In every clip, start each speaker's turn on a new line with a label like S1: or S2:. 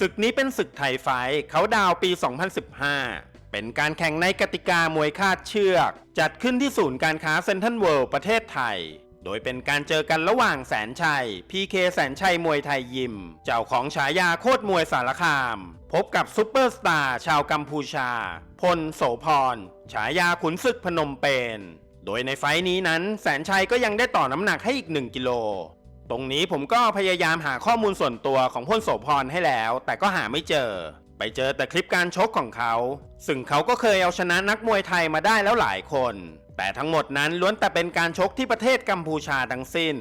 S1: ศึกนี้เป็นศึกไทยไฟเขาดาวปี 2015 เป็นการแข่งในกติกามวยคาดเชือก จัดขึ้นที่ศูนย์การค้าเซ็นทรัลเวิลด์ประเทศไทย โดยเป็นการเจอกันระหว่างแสนชัย พีเคแสนชัยมวยไทยยิม เจ้าของฉายาโคตรมวยสารคาม พบกับซุปเปอร์สตาร์ชาวกัมพูชา พลโสพร ฉายาขุนศึกพนมเปญ โดยในไฟนี้นั้นแสนชัยก็ยังได้ต่อน้ำหนักให้อีก 1 กิโล ตรงนี้ผมก็พยายามหาข้อมูลส่วนตัวของพลโสพรให้แล้ว แต่ก็หาไม่เจอ ไปเจอแต่คลิปการชกของเขา ซึ่งเขาก็เคยเอาชนะนักมวยไทยมาได้แล้วหลายคน แต่ทั้งหมดนั้นล้วนแต่เป็นการชกที่ประเทศกัมพูชาทั้งสิ้น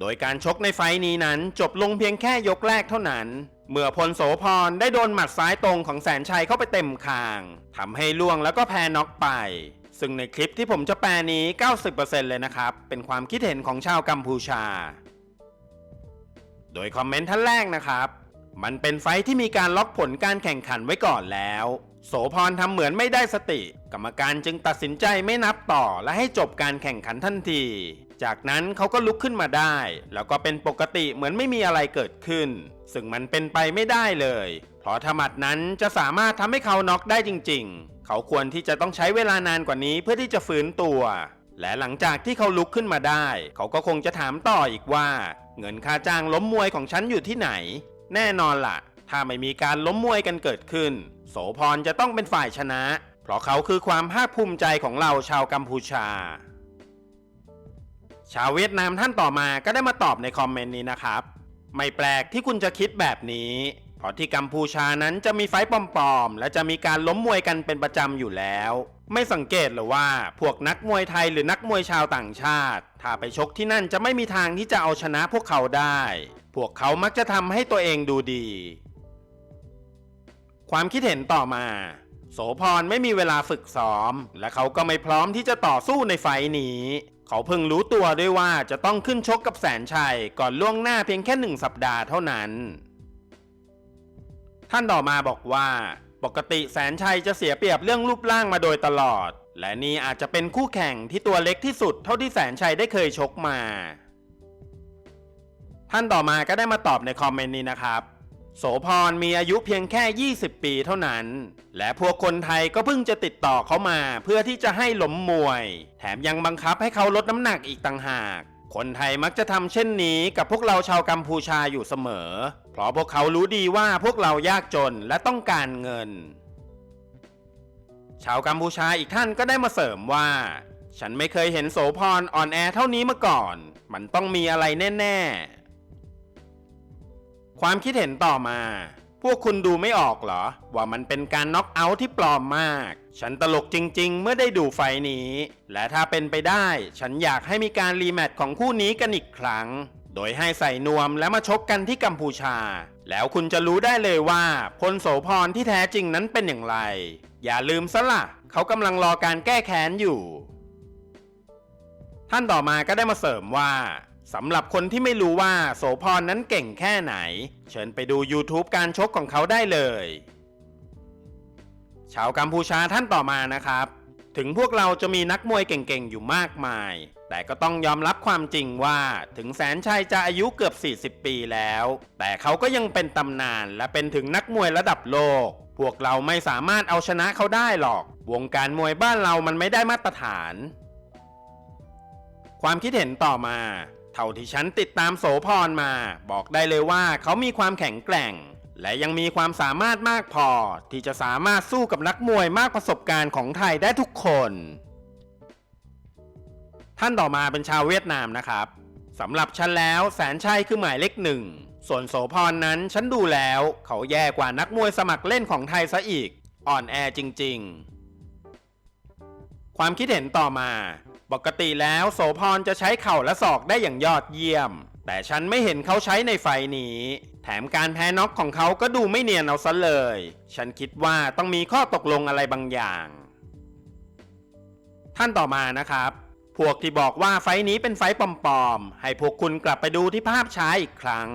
S1: โดยการชกในไฟนี้นั้นจบลงเพียงแค่ยกแรกเท่านั้น เมื่อพลโสพรได้โดนหมัดซ้ายตรงของแสนชัยเข้าไปเต็มคางทำให้ล่วงแล้วก็แพ้น็อกไปซึ่งในคลิปที่ผมจะแปลนี้ 90%เลยนะครับ เป็นความคิดเห็นของชาวกัมพูชา โดยคอมเมนต์ท่านแรกนะครับ มันเป็นไฟที่มีการล็อกผลการแข่งขันไว้ก่อนแล้ว โสพรทำเหมือนไม่ได้สติ กรรมการจึงตัดสินใจไม่นับต่อและให้จบการแข่งขันทันที จากนั้นเขาก็ลุกขึ้นมาได้ แล้วก็เป็นปกติเหมือนไม่มีอะไรเกิดขึ้น ซึ่งมันเป็นไปไม่ได้เลย เพราะถ้าหมัดนั้นจะสามารถทำให้เขาน็อกได้จริง ๆ เขาควรที่จะต้องใช้เวลานานกว่านี้เพื่อที่จะฟื้นตัวและหลังจากที่เขาลุกขึ้นมาได้ เขาก็คงจะถามต่ออีกว่า เงินค่าจ้างล้มมวยของฉันอยู่ที่ไหน แน่นอนล่ะ ถ้าไม่มีการล้มมวยกันเกิดขึ้น โสพรจะต้องเป็นฝ่ายชนะ เพราะเขาคือความภาคภูมิใจของเราชาวกัมพูชา ชาวเวียดนามท่านต่อมาก็ได้มาตอบในคอมเมนต์นี้นะครับ ไม่แปลกที่คุณจะคิดแบบนี้ เพราะที่กัมพูชานั้นจะมีไฟปลอมๆ และจะมีการล้มมวยกันเป็นประจำอยู่แล้ว ไม่สังเกตหรือว่าพวกนักมวยไทยหรือนักมวยชาวต่างชาติ ถ้าไปชกที่นั่นจะไม่มีทางที่จะเอาชนะพวกเขาได้ พวกเขามักจะทำให้ตัวเองดูดี ความคิดเห็นต่อมา โสพรไม่มีเวลาฝึกซ้อม และเขาก็ไม่พร้อมที่จะต่อสู้ในไฟนี้ เขาเพิ่งรู้ตัวด้วยว่าจะต้องขึ้นชกกับแสนชัยก่อนล่วงหน้าเพียงแค่หนึ่งสัปดาห์เท่านั้น ท่านต่อมาบอกว่า ปกติแสนชัยจะเสียเปรียบเรื่องรูปร่างมาโดยตลอด และนี่อาจจะเป็นคู่แข่งที่ตัวเล็กที่สุดเท่าที่แสนชัยได้เคยชกมา ท่านต่อมาก็ได้มาตอบในคอมเมนต์นี้นะครับ โสพรมีอายุเพียงแค่ 20 ปีเท่านั้น และพวกคนไทยก็เพิ่งจะติดต่อเขามา เพื่อที่จะให้ล้มมวย แถมยังบังคับให้เขาลดน้ำหนักอีกต่างหาก คนไทยมักจะทำเช่นนี้กับพวกเราชาวกัมพูชาอยู่เสมอ เพราะพวกเขารู้ดีว่าพวกเรายากจนและต้องการเงิน ชาวกัมพูชาอีกท่านก็ได้มาเสริมว่า ฉันไม่เคยเห็นโสพรอ่อนแอเท่านี้มาก่อน มันต้องมีอะไรแน่ ๆ ความคิดเห็นต่อมา พวกคุณดูไม่ออกเหรอ ว่ามันเป็นการน็อกเอาท์ที่ปลอมมาก ฉันตลกจริง ๆ เมื่อได้ดูไฟนี้ และถ้าเป็นไปได้ ฉันอยากให้มีการรีแมตช์ของคู่นี้กันอีกครั้ง โดยให้ใส่นวมและมาชกกันที่กัมพูชา แล้วคุณจะรู้ได้เลยว่าพลโสพรที่แท้จริงนั้นเป็นอย่างไร อย่าลืมซะละ่ะ เขากำลังรอการแก้แค้นอยู่ ท่านต่อมาก็ได้มาเสริมว่า สำหรับคนที่ไม่รู้ว่าโสพรนั้นเก่งแค่ไหน เชิญไปดู YouTube การชกของเขาได้เลย ชาวกัมพูชาท่านต่อมานะครับ ถึงพวกเราจะมีนักมวยเก่งๆอยู่มากมาย แต่ก็ต้องยอมรับความจริงว่าถึงแสนชัยจะอายุเกือบ 40 ปีแล้ว แต่เขาก็ยังเป็นตำนานและเป็นถึงนักมวยระดับโลก พวกเราไม่สามารถเอาชนะเขาได้หรอก วงการมวยบ้านเรามันไม่ได้มาตรฐาน ความคิดเห็นต่อมา เท่าที่ฉันติดตามโสพรมา บอกได้เลยว่าเขามีความแข็งแกร่ง และยังมีความสามารถมากพอ ที่จะสามารถสู้กับนักมวยมากประสบการณ์ของไทยได้ทุกคน ท่านต่อมาเป็นชาวเวียดนามนะครับสำหรับฉันแล้วแสนชัยคือหมายเลขหนึ่งส่วนโสพรนั้นฉันดูแล้ว เขาแย่กว่านักมวยสมัครเล่นของไทยซะอีก อ่อนแอจริง ๆ ความคิดเห็นต่อมา ปกติแล้วโสพรจะใช้เข่าและศอกได้อย่างยอดเยี่ยม แต่ฉันไม่เห็นเขาใช้ในไฟนี้ แถมการแพ้น็อกของเขาก็ดูไม่เนียนเอาซะเลย ฉันคิดว่าต้องมีข้อตกลงอะไรบางอย่าง ท่านต่อมานะครับ พวกที่บอกว่าไฟนี้เป็นไฟปลอมๆ ให้พวกคุณกลับไปดูที่ภาพช้าอีกครั้ง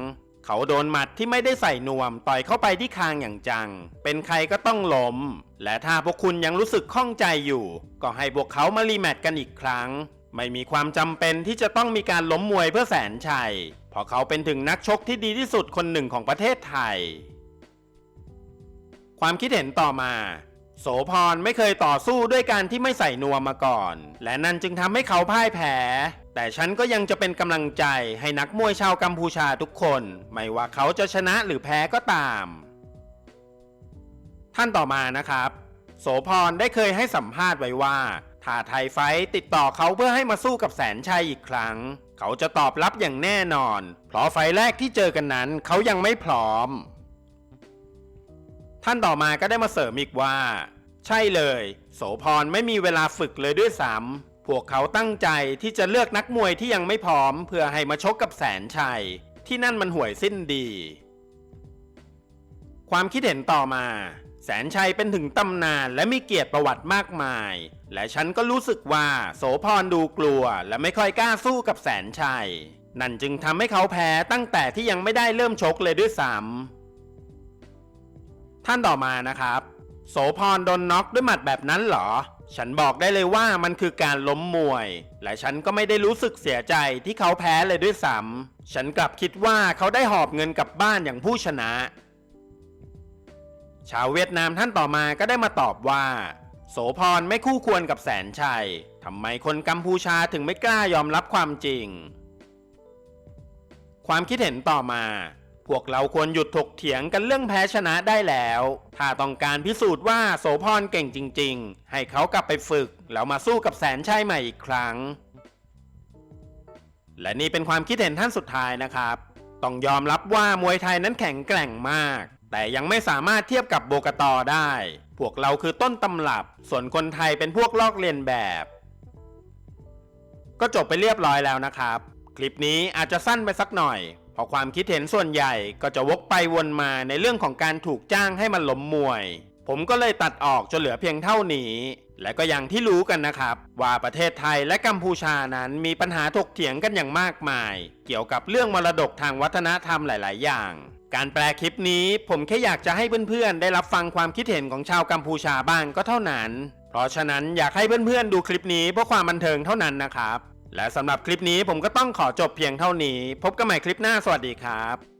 S1: เขาโดนหมัดที่ไม่ได้ใส่นวมต่อยเข้าไปที่คางอย่างจัง เป็นใครก็ต้องล้ม และถ้าพวกคุณยังรู้สึกข้องใจอยู่ ก็ให้พวกเขามารีแมตช์กันอีกครั้ง ไม่มีความจำเป็นที่จะต้องมีการล้มมวยเพื่อแสนชัย เพราะเขาเป็นถึงนักชกที่ดีที่สุดคนหนึ่งของประเทศไทย ความคิดเห็นต่อมาโสพรไม่เคยต่อสู้ด้วยการที่ไม่ใส่นวมมาก่อน และนั่นจึงทำให้เขาพ่ายแพ้ แต่ฉันก็ยังจะเป็นกำลังใจให้นักมวยชาวกัมพูชาทุกคน ไม่ว่าเขาจะชนะหรือแพ้ก็ตาม ท่านต่อมานะครับ โสพรได้เคยให้สัมภาษณ์ไว้ว่า ถ้าไทยไฟติดต่อเขาเพื่อให้มาสู้กับแสนชัยอีกครั้ง เขาจะตอบรับอย่างแน่นอน เพราะไฟแรกที่เจอกันนั้น เขายังไม่พร้อม ท่านต่อมาก็ได้มาเสริมอีกว่า ใช่เลย โสพรไม่มีเวลาฝึกเลยด้วยซ้ำ พวกเขาตั้งใจที่จะเลือกนักมวยที่ยังไม่พร้อม เพื่อให้มาชกกับแสนชัย ที่นั่นมันห่วยสิ้นดี ความคิดเห็นต่อมา แสนชัยเป็นถึงตำนานและมีเกียรติประวัติมากมาย และฉันก็รู้สึกว่าโสพรดูกลัว และไม่ค่อยกล้าสู้กับแสนชัย นั่นจึงทำให้เขาแพ้ตั้งแต่ที่ยังไม่ได้เริ่มชกเลยด้วยซ้ำท่านต่อมานะครับ โสพรโดนน็อกด้วยหมัดแบบนั้นเหรอ ฉันบอกได้เลยว่ามันคือการล้มมวย และฉันก็ไม่ได้รู้สึกเสียใจที่เขาแพ้เลยด้วยซ้ำฉันกลับคิดว่าเขาได้หอบเงินกลับบ้านอย่างผู้ชนะ ชาวเวียดนามท่านต่อมาก็ได้มาตอบว่า โสพรไม่คู่ควรกับแสนชัยทำไมคนกัมพูชาถึงไม่กล้ายอมรับความจริง ความคิดเห็นต่อมา พวกเราควรหยุดถกเถียงกันเรื่องแพ้ชนะได้แล้ว ถ้าต้องการพิสูจน์ว่าโสพรเก่งจริง ๆ ให้เขากลับไปฝึก แล้วมาสู้กับแสนชัยใหม่อีกครั้ง และนี่เป็นความคิดเห็นท่านสุดท้ายนะครับ ต้องยอมรับว่ามวยไทยนั้นแข็งแกร่งมาก แต่ยังไม่สามารถเทียบกับโบกตอได้ พวกเราคือต้นตำรับ ส่วนคนไทยเป็นพวกลอกเลียนแบบ ก็จบไปเรียบร้อยแล้วนะครับ คลิปนี้อาจจะสั้นไปสักหน่อย เพราะความคิดเห็นส่วนใหญ่ก็จะวกไปวนมาในเรื่องของการถูกจ้างให้มันล้มมวย ผมก็เลยตัดออกจนเหลือเพียงเท่านี้ และก็อย่างที่รู้กันนะครับ ว่าประเทศไทยและกัมพูชานั้นมีปัญหาถกเถียงกันอย่างมากมาย เกี่ยวกับเรื่องมรดกทางวัฒนธรรมหลาย ๆ อย่าง การแปลคลิปนี้ผมแค่อยากจะให้เพื่อน ๆ ได้รับฟังความคิดเห็นของชาวกัมพูชาบ้างก็เท่านั้น เพราะฉะนั้นอยากให้เพื่อน ๆ ดูคลิปนี้เพื่อความบันเทิงเท่านั้นนะครับ และสำหรับคลิปนี้ผมก็ต้องขอจบเพียงเท่านี้ พบกันใหม่คลิปหน้าสวัสดีครับ